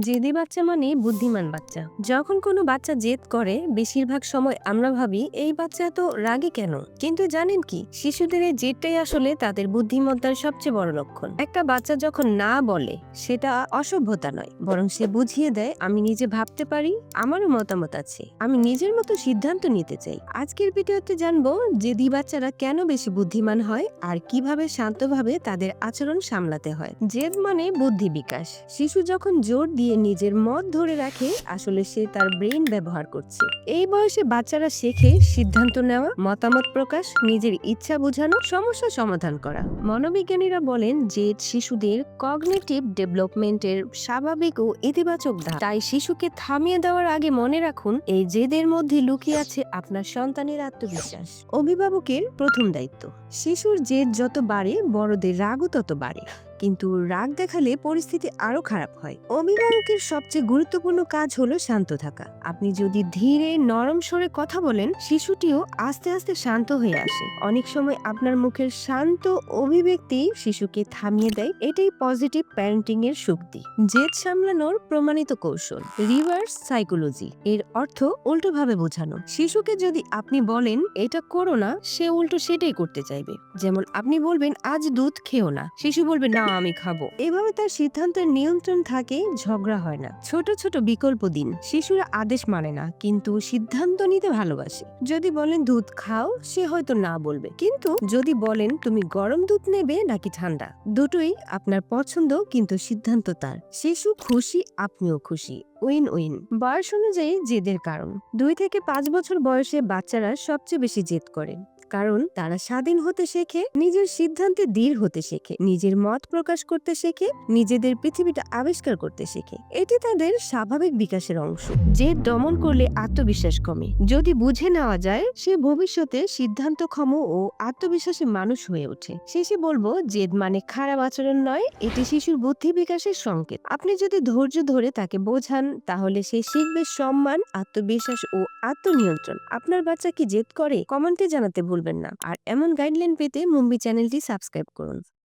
জেদি বাচ্চা মানে বুদ্ধিমান বাচ্চা। যখন কোনো বাচ্চা জেদ করে, বেশিরভাগ সময় আমরা ভাবি, এই বাচ্চা তো রাগে কেন? কিন্তু জানেন কি, শিশুদের এই জেদটাই আসলে তাদের বুদ্ধিমত্তার সবচেয়ে বড় লক্ষণ। একটা বাচ্চা যখন না বলে, সেটা অসভ্যতা নয়। বরং সে বুঝিয়ে দেয়, আমি নিজে ভাবতে পারি, আমারও মতামত আছে। আমি নিজের মতো সিদ্ধান্ত নিতে চাই। আজকের ভিডিওতে জানব, জেদি বাচ্চারা কেন বেশি বুদ্ধিমান হয় আর কীভাবে শান্তভাবে তাদের আচরণ সামলাতে হয়। জেদ মানে বুদ্ধি বিকাশ। শিশু যখন জোর দিয়ে নিজের মত ধরে রাখে, আসলে সে তার ব্রেন ব্যবহার করছে। এই বয়সে বাচ্চারা শেখে সিদ্ধান্ত নেওয়া, মতামত প্রকাশ, নিজের ইচ্ছা বোঝানো, সমস্যা সমাধান করা। মনোবিজ্ঞানীরা বলেন যে শিশুদের কগনেটিভ ডেভেলপমেন্টের স্বাভাবিক ও ইতিবাচক ধাপ তাই শিশুকে থামিয়ে দেওয়ার আগে মনে রাখুন, এই জেদের মধ্যে লুকিয়ে আছে আপনার সন্তানের আত্মবিশ্বাস। অভিভাবকের প্রথম দায়িত্ব। শিশুর জেদ যত বাড়ে, বড়দের রাগও তত বাড়ে। কিন্তু রাগ দেখালে পরিস্থিতি আরও খারাপ হয়। অভিভাবকের সবচেয়ে গুরুত্বপূর্ণ কাজ হলো শান্ত থাকা। আপনি যদি ধীরে, নরম স্বরে কথা বলেন, শিশুটিও আস্তে আস্তে শান্ত হয়ে আসে। অনেক সময় আপনার মুখের শান্ত অভিব্যক্তি শিশুকে থামিয়ে দেয়। এটাই পজিটিভ প্যারেন্টিং এর শক্তি। জেদ সামলানোর প্রমাণিত কৌশল রিভার্স সাইকোলজি এর অর্থ উল্টোভাবে বোঝানো। শিশুকে যদি আপনি বলেন, এটা করো না, সে উল্টো সেটাই করতে চাইবে। যেমন আপনি বলবেন, আজ দুধ খেও না। শিশু বলবে, না আমি খাব। এভাবে তার সিদ্ধান্তের নিয়ন্ত্রণ থাকে, ঝগড়া হয় না। ছোট ছোট বিকল্প দিন, শিশুরা আদেশ মানে না, কিন্তু সিদ্ধান্ত নিতে ভালোবাসে। যদি বলেন, দুধ খাও, সে হয়তো না বলবে। কিন্তু যদি বলেন, তুমি গরম দুধ নেবে নাকি ঠান্ডা? দুটোই আপনার পছন্দ, কিন্তু সিদ্ধান্ত তার। শিশু খুশি, আপনিও খুশি। Win win. বয়স অনুযায়ী জেদের কারণ। দুই থেকে পাঁচ বছর বয়সে বাচ্চারা সবচেয়ে বেশি জেদ করে। কারণ তারা স্বাধীন হতে শেখে, নিজের সিদ্ধান্তে দৃঢ় হতে শেখে, নিজের মত প্রকাশ করতে শেখে, নিজেদের পৃথিবীটা আবিষ্কার করতে শেখে। এটি তাদের স্বাভাবিক বিকাশের অংশ। যে দমন করলে আত্মবিশ্বাস কমে। যদি বুঝে নেওয়া যায়, সে ভবিষ্যতে সিদ্ধান্তক্ষম ও আত্মবিশ্বাসী মানুষ হয়ে ওঠে। শেষে বলব, জেদ মানে খারাপ আচরণ নয়, এটি শিশুর বুদ্ধি বিকাশের সংকেত। আপনি যদি ধৈর্য ধরে তাকে বোঝান, তাহলে সে শিখবে সম্মান, আত্মবিশ্বাস ও আত্মনিয়ন্ত্রণ। আপনার বাচ্চা কি জেদ করে? কমেন্টে জানাতে ভুলবেন না। আর এমন গাইডলাইন পেতে মুম্বি চ্যানেলটি সাবস্ক্রাইব করুন।